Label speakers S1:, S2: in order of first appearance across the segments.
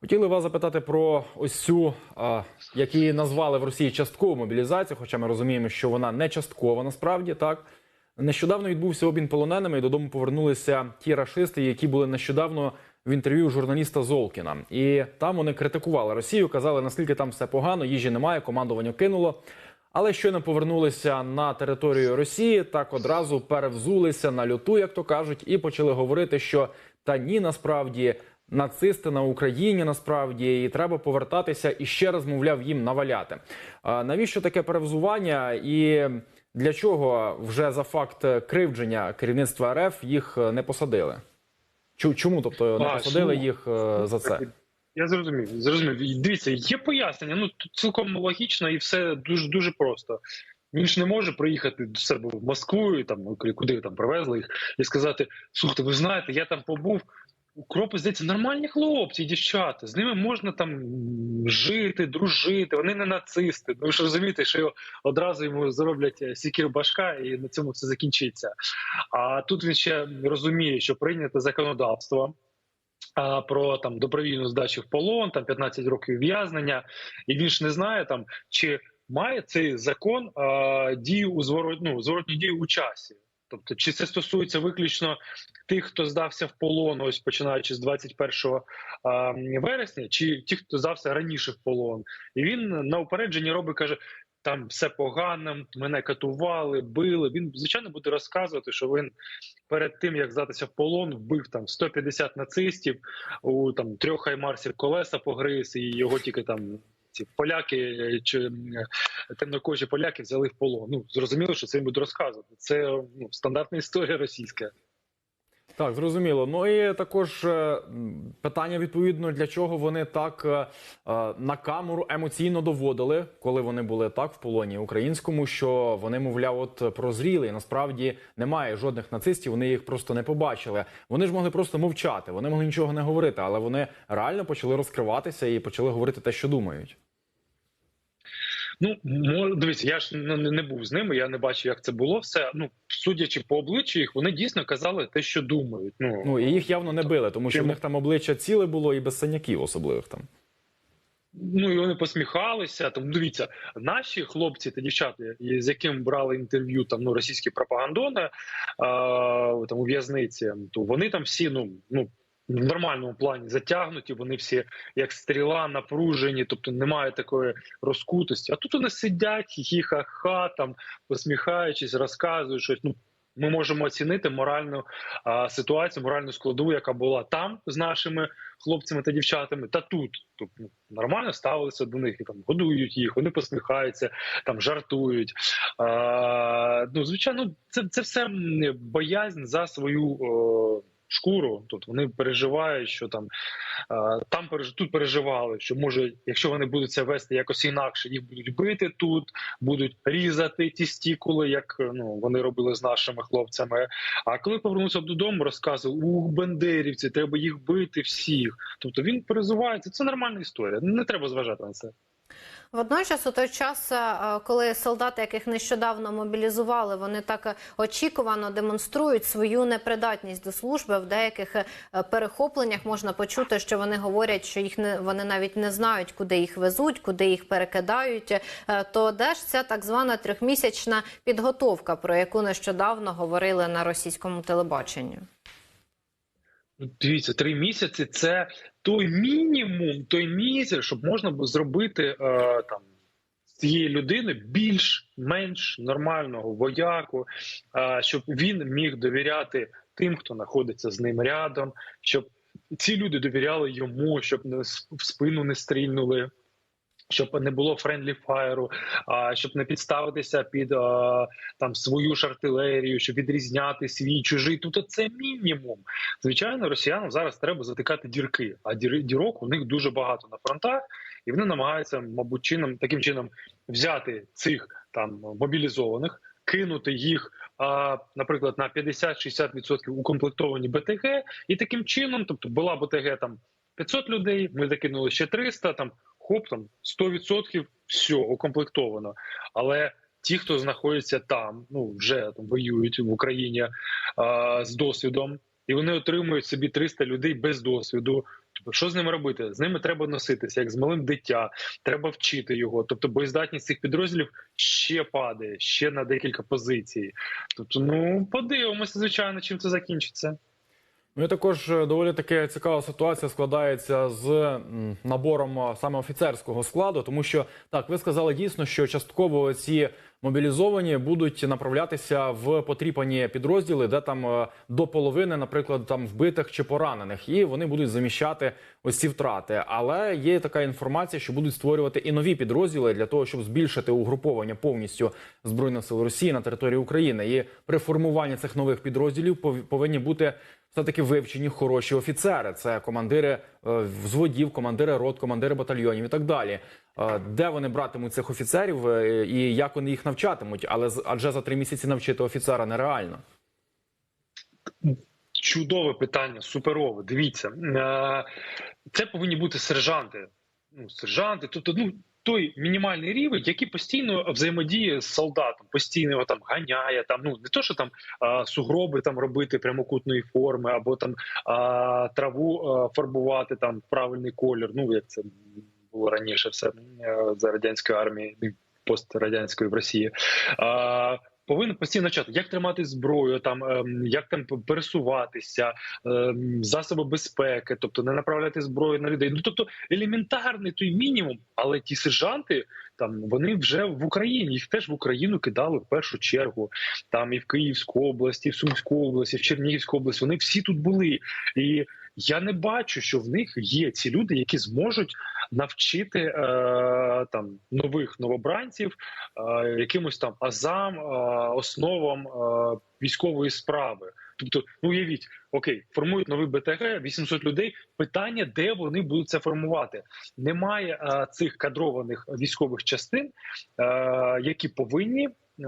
S1: Хотіли вас запитати про ось цю, як її назвали в Росії часткову мобілізацію, хоча ми розуміємо, що вона не часткова насправді так. Нещодавно відбувся обмін полоненими, і додому повернулися ті рашисти, які були нещодавно в інтерв'ю журналіста Золкіна. І там вони критикували Росію, казали, наскільки там все погано, їжі немає, командування кинуло. Але щойно повернулися на територію Росії, так одразу перевзулися на люту, як то кажуть, і почали говорити, що та ні, насправді нацисти на Україні насправді і треба повертатися і ще раз, мовляв, їм наваляти. Навіщо таке перевзування і для чого вже за факт кривдження керівництва РФ їх е, не посадили? Чому, тобто, не
S2: А,
S1: посадили
S2: чому?
S1: їх е, за це?
S2: Я зрозумів. Зрозумів. Дивіться, є пояснення. Ну тут цілком логічно і все дуже дуже просто. Він ж не може приїхати до себе в Москву і там ну, куди там привезли їх і сказати: слухайте, ви знаєте, я там побув. Укропи, здається, нормальні хлопці дівчата. З ними можна там жити, дружити. Вони не нацисти. Ну ви ж розумієте, що його одразу йому зроблять е, сікір башка, і на цьому все закінчиться. А тут він ще розуміє, що прийнято законодавство про там добровільну здачу в полон, там 15 років ув'язнення, і він ж не знає там, чи має цей закон а, дію у зворот, ну, зворотню дію у часі. Тобто, чи це стосується виключно тих, хто здався в полон, ось починаючи з 21 а, вересня, чи ті, хто здався раніше в полон, і він на упередженні робить, каже. Там все погано, мене катували, били. Він звичайно буде розказувати, що він перед тим як здатися в полон, вбив там 150 нацистів, у там трьох хаймарсів колеса погриз, і його тільки там ці поляки е, чи е, темнокожі поляки взяли в полон. Ну зрозуміло, що це він буде розказувати. Це ну стандартна історія російська.
S1: Так, зрозуміло. Ну і також е, питання відповідно для чого вони так на камеру емоційно доводили, коли вони були так в полоні українському, що вони, мовляв, от прозріли. І насправді немає жодних нацистів. Вони їх просто не побачили. Вони ж могли просто мовчати, вони могли нічого не говорити, але вони реально почали розкриватися і почали говорити те, що думають.
S2: Ну дивіться, я ж ну, не, був з ними, я не бачив, як це було все. Ну судячи по обличчю їх, вони дійсно казали те, що думають. Ну,
S1: Ну і їх явно не били, тому що в них там обличчя ціле було і без синяків особливих там.
S2: Ну і вони посміхалися. Там дивіться, наші хлопці та дівчата, з яким брали інтерв'ю там ну російські пропагандони а, там у в'язниці, то вони там всі ну ну. В нормальному плані затягнуті, вони всі як стріла напружені, тобто немає такої розкутості. А тут вони сидять, хі-ха-ха, там посміхаючись, розказують щось. Ну ми можемо оцінити моральну а, ситуацію, моральну складову, яка була там з нашими хлопцями та дівчатами, та тут. Тобто нормально ставилися до них і там годують їх, вони посміхаються, там жартують. А, ну, звичайно, це, це все боязнь за свою. О, Шкуру, тут вони переживають, що там там переж... тут переживали, що може, якщо вони будуть це вести якось інакше, їх будуть бити тут, будуть різати ті стікули, як ну вони робили з нашими хлопцями. А коли повернувся додому, розказував ух, бандерівці, треба їх бити всіх. Тобто він перезувається. Це нормальна історія. Не треба зважати на це.
S3: Водночас, у той час, е, коли солдати, яких нещодавно мобілізували, вони так е, очікувано демонструють свою непридатність до служби. В деяких е, перехопленнях можна почути, що вони говорять, що їх не вони навіть не знають, куди їх везуть, куди їх перекидають. То де ж ця так звана трьохмісячна підготовка, про яку нещодавно говорили на російському телебаченні?
S2: Дивіться, три місяці це той мінімум, той місяць, щоб можна було зробити е, там цієї людини більш-менш нормального вояку, е, щоб він міг довіряти тим, хто знаходиться з ним рядом, щоб ці люди довіряли йому, щоб не в спину не стрільнули. Щоб не було френдлі фаєру, а щоб не підставитися під там свою ж артилерію, щоб відрізняти свій чужий. Тут це мінімум. Звичайно, росіянам зараз треба затикати дірки, а дір, дірок у них дуже багато на фронтах, і вони намагаються, мабуть, чином таким чином взяти цих там мобілізованих, кинути їх, а, наприклад, на 50-60% укомплектовані БТГ, і таким чином, тобто була БТГ там 500 людей, ми закинули ще 300, там хоп, там 100% все укомплектовано. Але ті, хто знаходяться там, ну вже там воюють в Україні а, з досвідом, і вони отримують собі 300 людей без досвіду. Тобто, що з ними робити? З ними треба носитися, як з малим дитя, треба вчити його. Тобто, боєздатність цих підрозділів ще падає, ще на декілька позицій. Тобто, ну подивимося, звичайно, чим це закінчиться.
S1: Ну і також е, доволі таки цікава ситуація складається з набором саме офіцерського складу, тому що так ви сказали дійсно, що частково ці мобілізовані будуть направлятися в потріпані підрозділи, де там е, до половини, наприклад, там вбитих чи поранених, і вони будуть заміщати ось ці втрати. Але є така інформація, що будуть створювати і нові підрозділи для того, щоб збільшити угруповання повністю збройних сил Росії на території України. І при формуванні цих нових підрозділів пов- повинні бути все таки вивчені хороші офіцери. Це командири взводів, командири рот, командири батальйонів і так далі. Е, Де вони братимуть цих офіцерів е, і як вони їх навчатимуть? Але адже за три місяці навчити офіцера нереально.
S2: Чудове питання, суперове. Дивіться, е, це повинні бути сержанти. Ну, сержанти, тобто, ну той мінімальний рівень, який постійно взаємодіє з солдатом, постійно його там ганяє. Там ну не то, що там а, сугроби там робити прямокутної форми, або там а, траву а, фарбувати там правильний колір. Ну як це було раніше, все е, за радянської армії, ну, пострадянської в Росії. А, Повинен постійно навчати, як тримати зброю, там ем, як там пересуватися, ем, засоби безпеки, тобто не направляти зброю на людей. Ну тобто елементарний той мінімум, але ті сержанти там вони вже в Україні. Їх теж в Україну кидали в першу чергу. Там і в Київську область, і в Сумську область, і в Чернігівську область. Вони всі тут були. І я не бачу, що в них є ці люди, які зможуть навчити е, там нових новобранців е, якимось там азам, е, основам е, військової справи. Тобто, ну уявіть, окей, формують новий БТГ, 800 людей. Питання, де вони будуть це формувати? Немає е, цих кадрованих військових частин, е, які повинні. Е,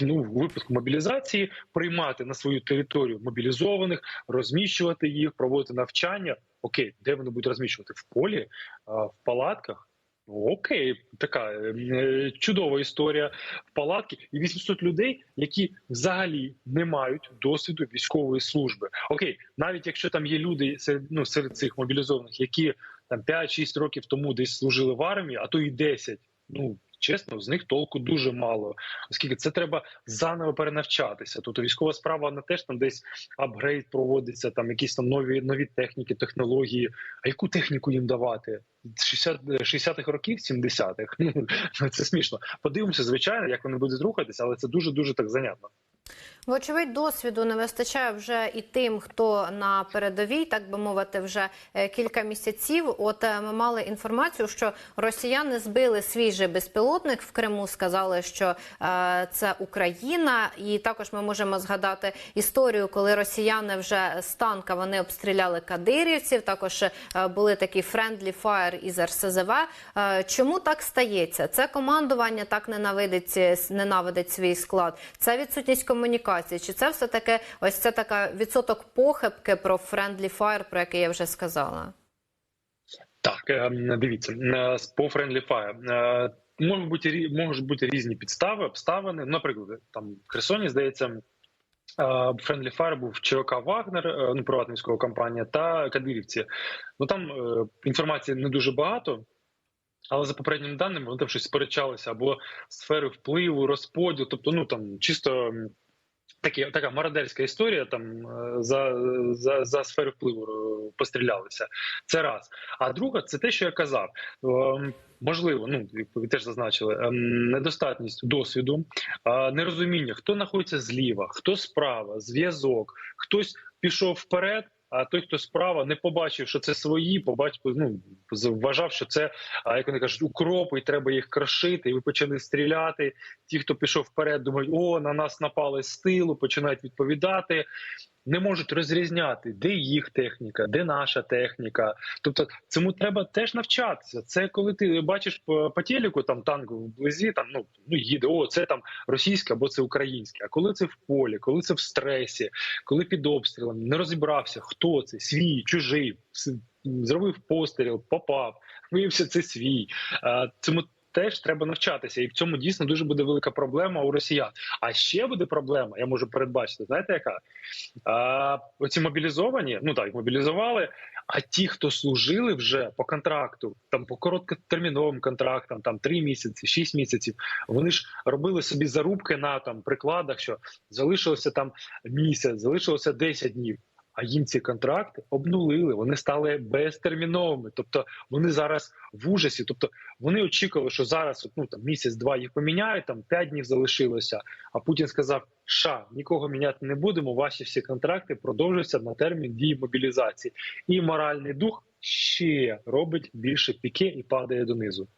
S2: ну, у випадку мобілізації приймати на свою територію мобілізованих, розміщувати їх, проводити навчання. Окей, де вони будуть розміщувати в полі, в палатках. Окей, така е, чудова історія в палатки і 800 людей, які взагалі не мають досвіду військової служби. Окей, навіть якщо там є люди серед, ну, серед цих мобілізованих, які там 5-6 років тому десь служили в армії, а то і 10. Ну чесно, з них толку дуже мало, оскільки це треба заново перенавчатися. Тобто військова справа вона теж там десь апгрейд проводиться, там якісь там нові нові техніки, технології. А яку техніку їм давати? 60 60-х років, 70-х? Ну це смішно. Подивимося, звичайно, як вони будуть рухатися, але це дуже дуже так занятно.
S3: Вочевидь, досвіду не вистачає вже і тим, хто на передовій, так би мовити, вже е, кілька місяців. От е, ми мали інформацію, що росіяни збили свій же безпілотник в Криму. Сказали, що е, це Україна, і також ми можемо згадати історію, коли росіяни вже з танка вони обстріляли кадирівців. Також е, були такі friendly fire із РСЗВ. Е, Чому так стається? Це командування так ненавидить е, ненавидить свій склад. Це відсутність комунікації. Чи це все таки ось це така відсоток похибки про friendly fire, про який я вже сказала?
S2: Так, ем, дивіться, е, по Friendly Fire. е, Можуть бути можуть бути різні підстави, обставини. Наприклад, там в Херсоні здається. е, Friendly Fire був ЧВК Вагнер, е, ну приватна військова компанія, та Кадирівці. Ну там е, інформації не дуже багато, але за попередніми даними вони там щось сперечалися або сфери впливу, розподіл, тобто, ну там чисто такі, така мародерська історія. Там е, за, за, за сферу впливу е, пострілялися. Це раз. А друга, це те, що я казав. Ем, Можливо, ну ви теж зазначили, ем, недостатність досвіду, е, нерозуміння, хто знаходиться зліва, хто справа, зв'язок, хтось пішов вперед. А той, хто справа, не побачив, що це свої, побачив, ну вважав, що це а, як вони кажуть, укропи, і треба їх крошити. І ви почали стріляти. Ті, хто пішов вперед, думають, о, на нас напали з тилу, починають відповідати. Не можуть розрізняти, де їх техніка, де наша техніка. Тобто, цьому треба теж навчатися. Це коли ти бачиш по, по телеку там танк вблизі, там ну ну їде, о, це там російське або це українське. А коли це в полі, коли це в стресі, коли під обстрілом не розібрався, хто це, свій, чужий, зробив постріл, попав, виявився це свій. Цьому теж треба навчатися, і в цьому дійсно дуже буде велика проблема у росіян. А ще буде проблема, я можу передбачити. Знаєте, яка а, оці мобілізовані, ну так мобілізували. А ті, хто служили вже по контракту, там по короткотерміновим контрактам, там 3 місяці, 6 місяців, вони ж робили собі зарубки на там прикладах, що залишилося там місяць, залишилося 10 днів. А їм ці контракти обнулили, вони стали безтерміновими. Тобто вони зараз в ужасі. Тобто вони очікували, що зараз ну там місяць-два їх поміняють, там 5 днів залишилося. А Путін сказав: Ша, нікого міняти не будемо. Ваші всі контракти продовжуються на термін дії мобілізації. І моральний дух ще робить більше піке і падає донизу.